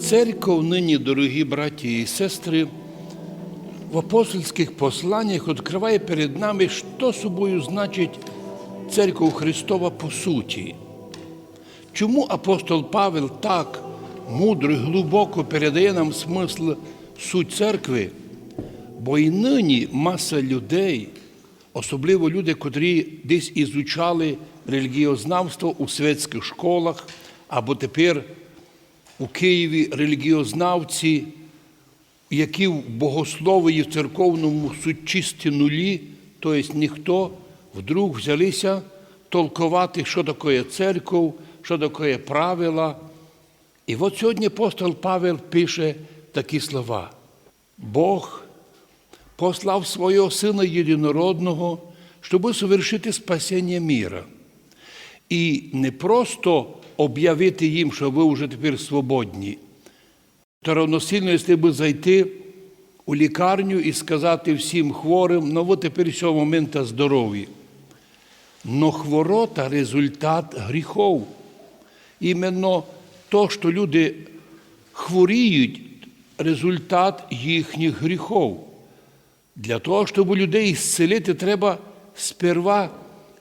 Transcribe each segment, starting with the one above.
Церков нині, дорогі браті і сестри, в апостольських посланнях відкриває перед нами, що собою значить церква Христова по суті. Чому апостол Павел так мудро і глибоко передає нам смисл суть церкви? Бо і нині маса людей, особливо люди, котрі десь ізучали релігіознавство у світських школах, або тепер у Києві релігіознавці, які в богослові і в церковному суть чисті нулі, тобто ніхто вдруг взялися толкувати, що таке церков, що таке правила. І от сьогодні апостол Павел пише такі слова. Бог послав свого Сина Єдинородного, щоб совершити спасіння міра. І не просто об'явити їм, що ви вже тепер свободні, то равносильно, якщо би зайти у лікарню і сказати всім хворим, ну ви тепер з цього моменту здорові. Но хворота результат гріхов. Іменно то, що люди хворіють, результат їхніх гріхов. Для того, щоб людей зцілити, треба сперва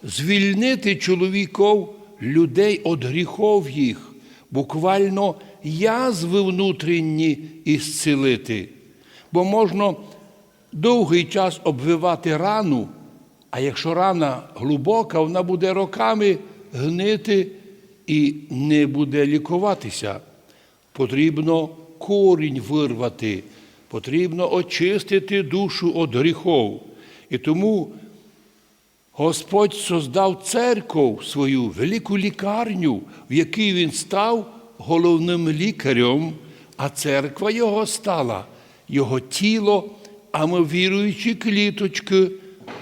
звільнити чоловіків, людей від гріхов їх, буквально язви внутрішні ісцілити. Бо можна довгий час обвивати рану, а якщо рана глибока, вона буде роками гнити і не буде лікуватися. Потрібно корінь вирвати, потрібно очистити душу від гріхов. І тому Господь создав церкву свою велику лікарню, в якій він став головним лікарем, а церква його стала, його тіло, а ми віруючі кліточки,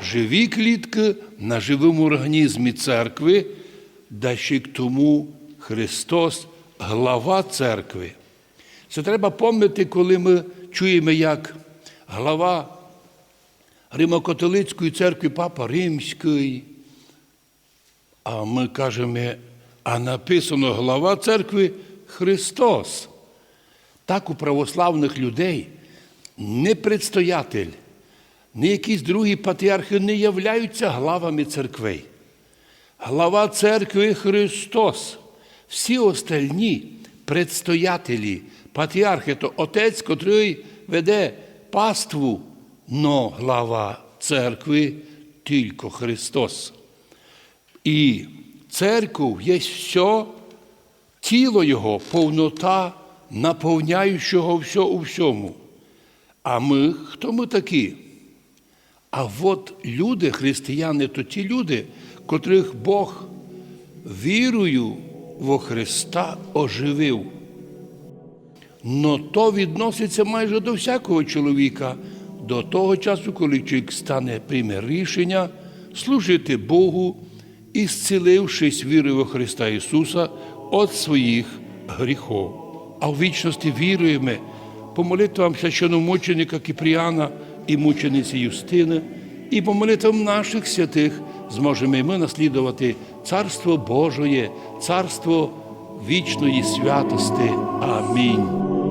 живі клітки на живому організмі церкви, да ще тому Христос глава церкви. Це треба пам'ятати, коли ми чуємо, як глава Римо-католицької церкви Папа Римський. А ми кажемо, а написано глава церкви Христос. Так у православних людей не предстоятель, ні якісь другі патріархи не являються главами церквей. Глава церкви Христос. Всі остальні предстоятелі, патріархи, то отець, котрий веде паству, но глава церкви тільки Христос. І церков є все, тіло Його, повнота, наповняючого все у всьому. А ми, хто ми такі? А от люди, християни, то ті люди, котрих Бог вірою во Христа оживив. Но то відноситься майже до всякого чоловіка, до того часу, коли чоловік стане прийме рішення служити Богу і зцілившись вірою во Христа Ісуса від своїх гріхов. А в вічності віруємо по молитвам священомученика Кіпріана і мучениці Юстини, і по молитвам наших святих зможемо ми наслідувати Царство Божоє, Царство вічної святости. Амінь.